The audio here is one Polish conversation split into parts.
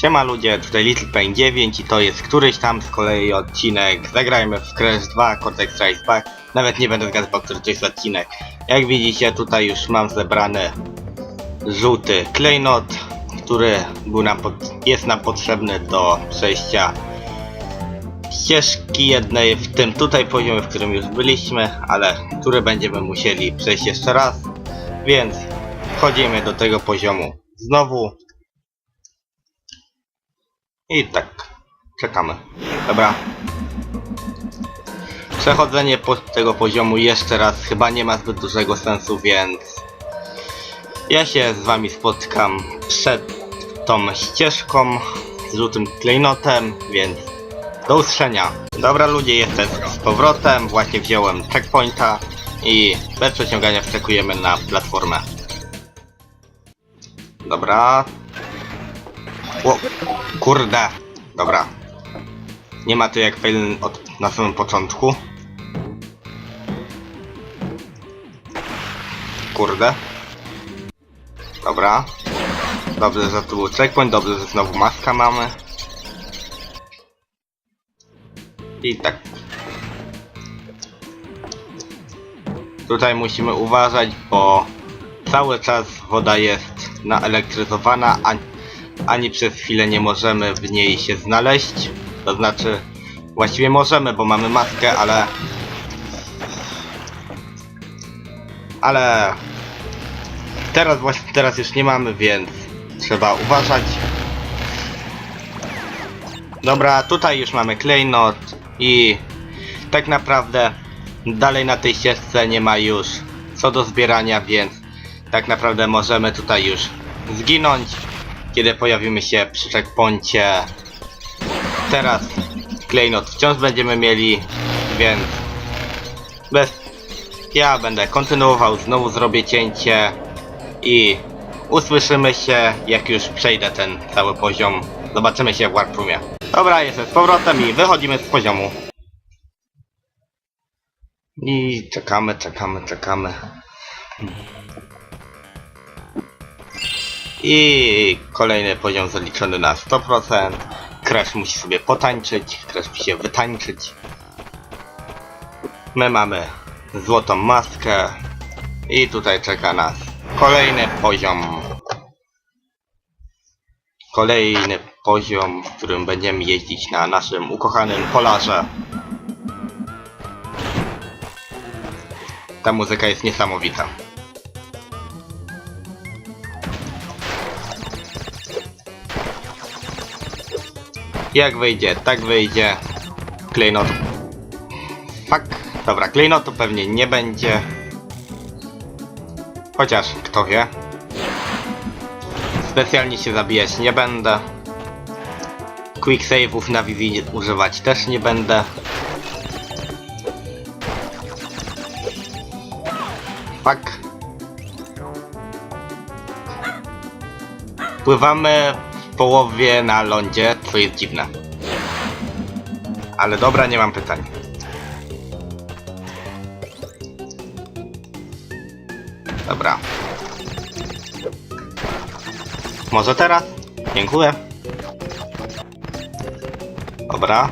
Siema ludzie, tutaj Little Pain 9 i to jest któryś tam z kolei odcinek. Zagrajmy w Crash 2, Cortex Rise Back. Nawet nie będę zgadywał, który to jest odcinek. Jak widzicie, tutaj już mam zebrany żółty klejnot, który był nam pod, jest nam potrzebny do przejścia ścieżki jednej w tym tutaj poziomie, w którym już byliśmy, ale który będziemy musieli przejść jeszcze raz. Więc wchodzimy do tego poziomu znowu. I tak, czekamy. Dobra. Przechodzenie po tego poziomu jeszcze raz chyba nie ma zbyt dużego sensu, więc ja się z wami spotkam przed tą ścieżką z żółtym klejnotem, więc do usłyszenia. Dobra ludzie, jestem z powrotem, właśnie wziąłem checkpointa i bez przeciągania wskakujemy na platformę. Dobra. O, kurde. Dobra. Nie ma tu jak fail od na samym początku. Kurde. Dobra. Dobrze, że tu był checkpoint, dobrze, że znowu maska mamy. I tak. Tutaj musimy uważać, bo cały czas woda jest naelektryzowana, a, ani przez chwilę nie możemy w niej się znaleźć. To znaczy, właściwie możemy, bo mamy maskę, ale... Ale... Teraz właśnie, teraz już nie mamy, więc trzeba uważać. Dobra, tutaj już mamy klejnot i tak naprawdę dalej na tej ścieżce nie ma już co do zbierania, więc tak naprawdę możemy tutaj już zginąć, kiedy pojawimy się przy checkpoincie. Teraz klejnot wciąż będziemy mieli, więc bez... Ja będę kontynuował, znowu zrobię cięcie i usłyszymy się jak już przejdę ten cały poziom. Zobaczymy się w Warproomie. Dobra, jestem z powrotem i wychodzimy z poziomu. I czekamy, czekamy, czekamy. I kolejny poziom zaliczony na 100%. Crash musi sobie potańczyć, Crash musi się wytańczyć. My mamy złotą maskę i tutaj czeka nas kolejny poziom. Kolejny poziom, w którym będziemy jeździć na naszym ukochanym polarze. Ta muzyka jest niesamowita. Jak wyjdzie, tak wyjdzie. Klejnot. Fuck. Dobra, klejnotu pewnie nie będzie. Chociaż, kto wie. Specjalnie się zabijać nie będę. Quick save'ów na wizji używać też nie będę. Fuck. Pływamy w połowie na lądzie, co jest dziwne. Ale dobra, nie mam pytań. Dobra. Może teraz? Dziękuję. Dobra.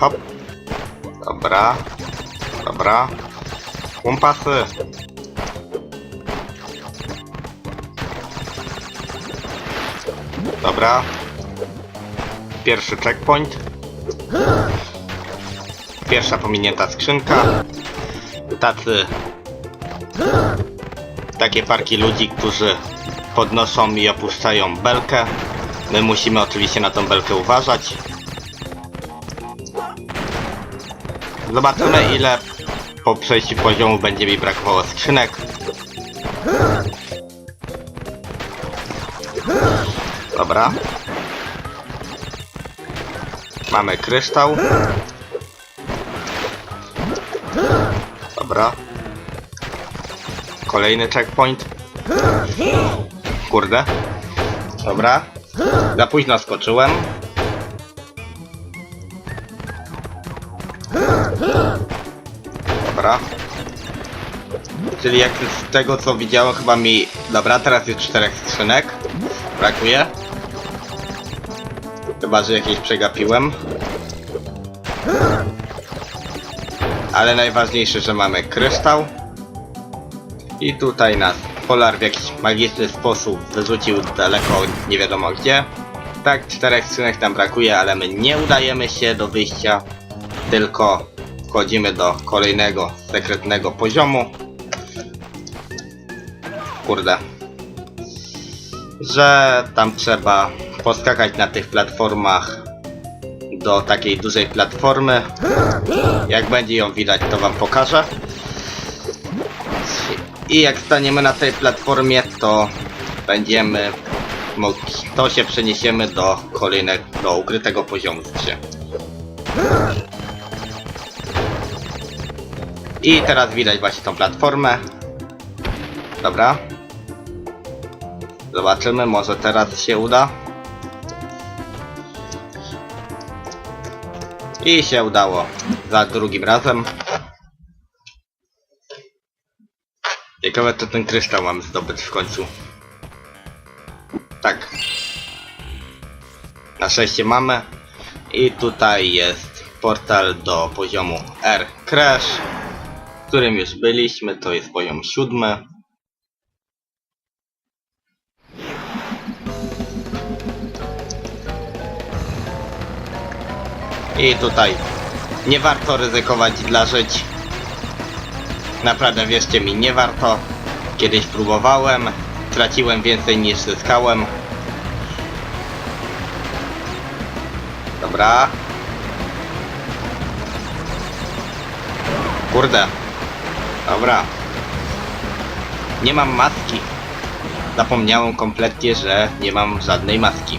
Hop. Dobra. Dobra. Kompasy. Dobra. Pierwszy checkpoint. Pierwsza pominięta skrzynka. Tacy... Takie parki ludzi, którzy podnoszą i opuszczają belkę. My musimy oczywiście na tą belkę uważać. Zobaczymy ile po przejściu poziomu będzie mi brakowało skrzynek. Dobra. Mamy kryształ. Dobra. Kolejny checkpoint. Kurde. Dobra. Za późno skoczyłem. Dobra. Czyli jak z tego co widziałem chyba mi... Dobra, teraz jest czterech skrzynek. Brakuje. Chyba, że jakieś przegapiłem. Ale najważniejsze, że mamy kryształ. I tutaj nas Polar w jakiś magiczny sposób wyrzucił daleko nie wiadomo gdzie. Tak, czterech skrzynek tam brakuje, ale my nie udajemy się do wyjścia, tylko wchodzimy do kolejnego sekretnego poziomu. Kurde. Że tam trzeba poskakać na tych platformach do takiej dużej platformy. Jak będzie ją widać, to wam pokażę. I jak staniemy na tej platformie, to będziemy mogli, to się przeniesiemy do kolejnego, do ukrytego poziomu się. I teraz widać właśnie tą platformę. Dobra. Zobaczymy, może teraz się uda. I się udało. Za drugim razem. Ciekawe, to ten kryształ mam zdobyć w końcu. Tak. Na szczęście mamy. I tutaj jest portal do poziomu R Crash, w którym już byliśmy. To jest poziom siódmy. I tutaj nie warto ryzykować dla żyć. Naprawdę wierzcie mi, nie warto. Kiedyś próbowałem, traciłem więcej niż zyskałem. Dobra. Kurde. Dobra. Nie mam maski. Zapomniałem kompletnie, że nie mam żadnej maski.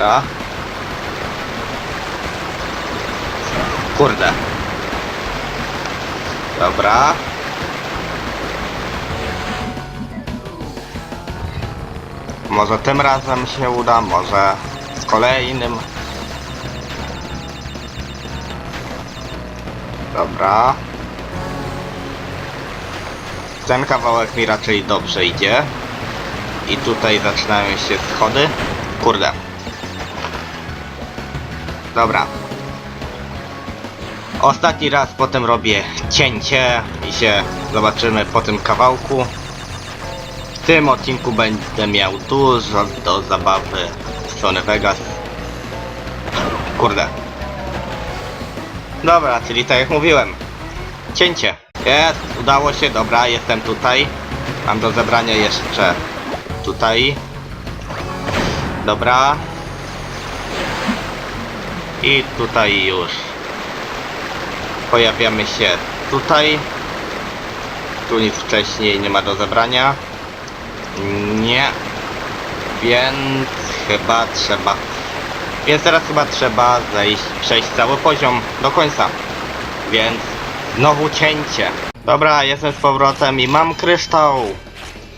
Dobra. Kurde. Dobra. Może tym razem się uda, może z kolejnym. Dobra. Ten kawałek mi raczej dobrze idzie. I tutaj zaczynają się schody. Kurde. Dobra. Ostatni raz potem robię cięcie i się zobaczymy po tym kawałku. W tym odcinku będę miał dużo do zabawy w stronę Vegas. Kurde. Dobra, czyli tak jak mówiłem. Cięcie. Jest, udało się, dobra, jestem tutaj. Mam do zebrania jeszcze tutaj. Dobra. Tutaj już pojawiamy się tutaj. Tu nic wcześniej nie ma do zebrania. Nie. Więc chyba trzeba. Więc teraz chyba trzeba zejść, przejść cały poziom do końca. Więc znowu cięcie. Dobra, jestem z powrotem i mam kryształ.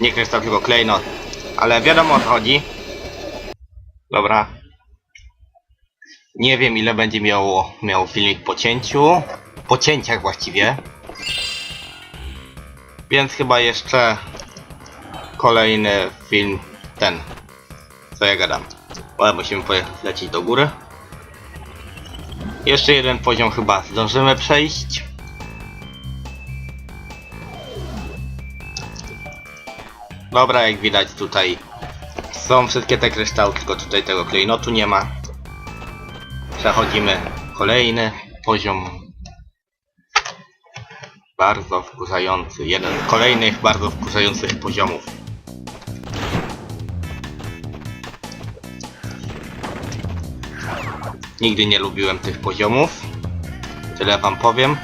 Nie kryształ, tylko klejnot. Ale wiadomo o co chodzi. Dobra. Nie wiem ile będzie miało, miał filmik po cięciu. Po cięciach właściwie. Więc chyba jeszcze kolejny film ten. Co ja gadam. Ale musimy polecieć do góry. Jeszcze jeden poziom chyba zdążymy przejść. Dobra, jak widać tutaj są wszystkie te kryształy, tylko tutaj tego klejnotu nie ma. Przechodzimy kolejny poziom. Bardzo wkurzający. Jeden z kolejnych bardzo wkurzających poziomów. Nigdy nie lubiłem tych poziomów. Tyle wam powiem.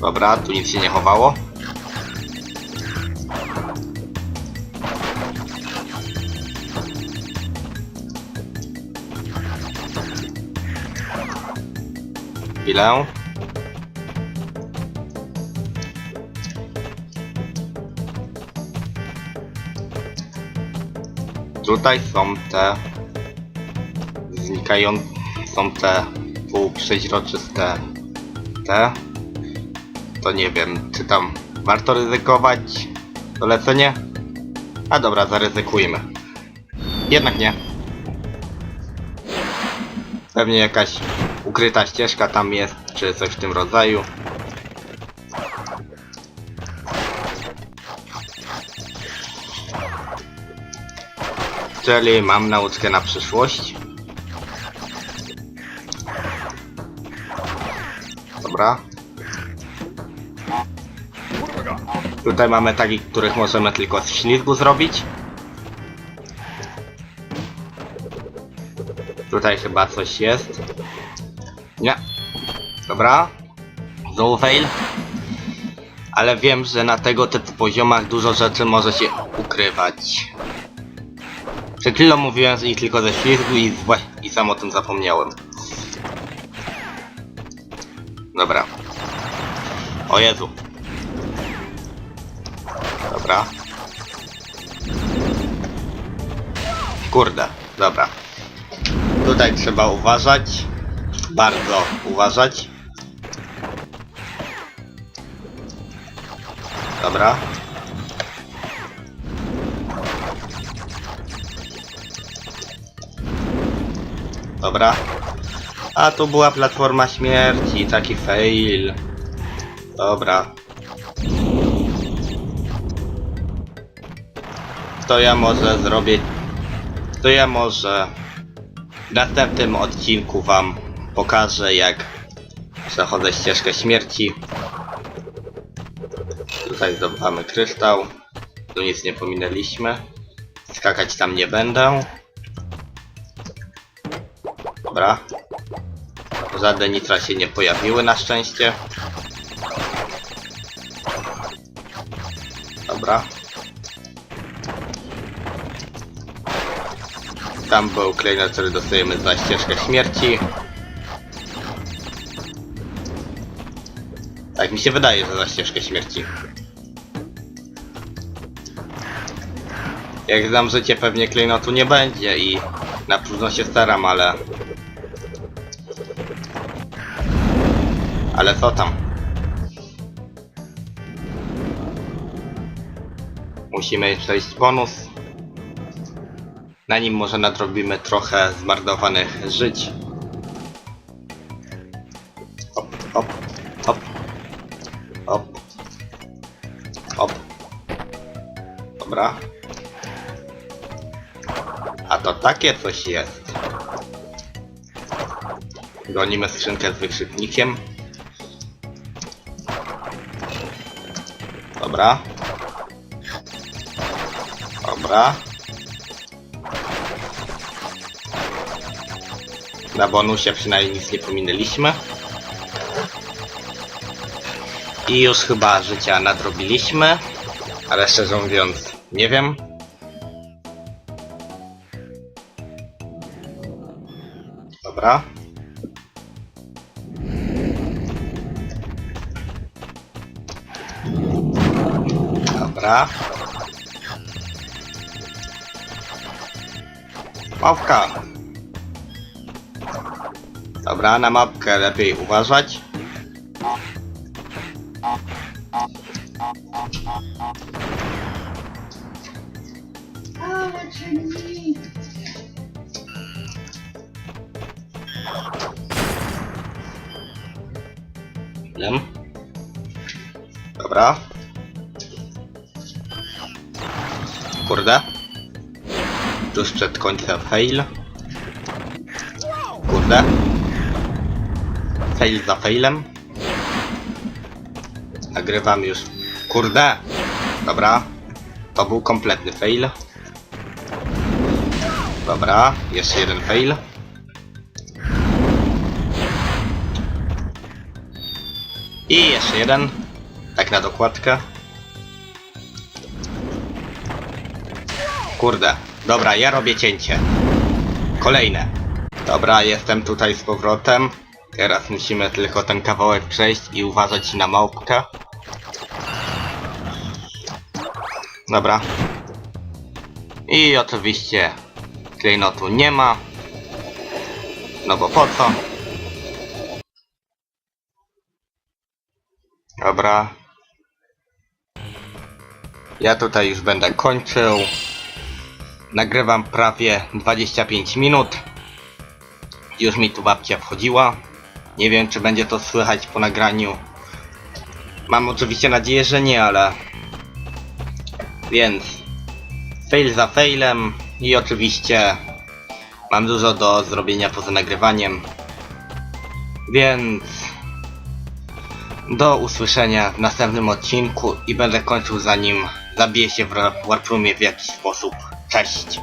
Dobra, tu nic się nie chowało. Chwilę. Tutaj są te znikają są te półprzeźroczyste te. To nie wiem czy tam warto ryzykować to lecenie a dobra zaryzykujmy. Jednak nie. Pewnie jakaś ukryta ścieżka tam jest czy coś w tym rodzaju Czyli mam nauczkę na przyszłość. Dobra. Tutaj mamy tagi, których możemy tylko z ślizgu zrobić. Tutaj chyba coś jest. Nie. Dobra. Znowu fail. Ale wiem, że na tego typu poziomach dużo rzeczy może się ukrywać. Przed chwilą mówiłem i tylko ze ślizgu i, z- i sam o tym zapomniałem. Dobra. O Jezu. Dobra. Kurde, dobra. Tutaj trzeba uważać. Bardzo uważać. Dobra. Dobra. A tu była platforma śmierci, taki fail. Dobra. To ja może zrobię... To ja może... W następnym odcinku wam pokażę jak przechodzę ścieżkę śmierci. Tutaj zdobywamy kryształ. Tu nic nie pominęliśmy. Skakać tam nie będę. Dobra. Żadne nitra się nie pojawiły na szczęście. Dobra. Tam był klejnot, który dostajemy za ścieżkę śmierci. Tak mi się wydaje, że za ścieżkę śmierci. Jak znam życie, pewnie klejnotu nie będzie i na próżno się staram, ale... Ale co tam? Musimy przejść bonus. Na nim może nadrobimy trochę zmarnowanych żyć. Dobra. A to takie coś jest. Gonimy skrzynkę z wykrzyknikiem. Dobra. Dobra. Na bonusie przynajmniej nic nie pominęliśmy. I już chyba życia nadrobiliśmy. Ale szczerze mówiąc, nie wiem. Dobra. Dobra. Małpka. Dobra, na mapkę lepiej uważać. Dobra. Kurde. Tuż przed końcem fail. Kurde. Fail za failem. Nagrywam już. Kurde. Dobra. To był kompletny fail. Dobra. Jeszcze jeden fail. I jeszcze jeden. Tak na dokładkę. Kurde. Dobra, ja robię cięcie. Kolejne. Dobra, jestem tutaj z powrotem. Teraz musimy tylko ten kawałek przejść i uważać na małpkę. Dobra. I oczywiście klejnotu nie ma. No bo po co? Dobra. Ja tutaj już będę kończył. Nagrywam prawie 25 minut. Już mi tu babcia wchodziła. Nie wiem, czy będzie to słychać po nagraniu. Mam oczywiście nadzieję, że nie, ale... Więc... Fail za failem i oczywiście mam dużo do zrobienia poza nagrywaniem. Więc... Do usłyszenia w następnym odcinku i będę kończył zanim zabiję się w Warproomie w jakiś sposób. Cześć!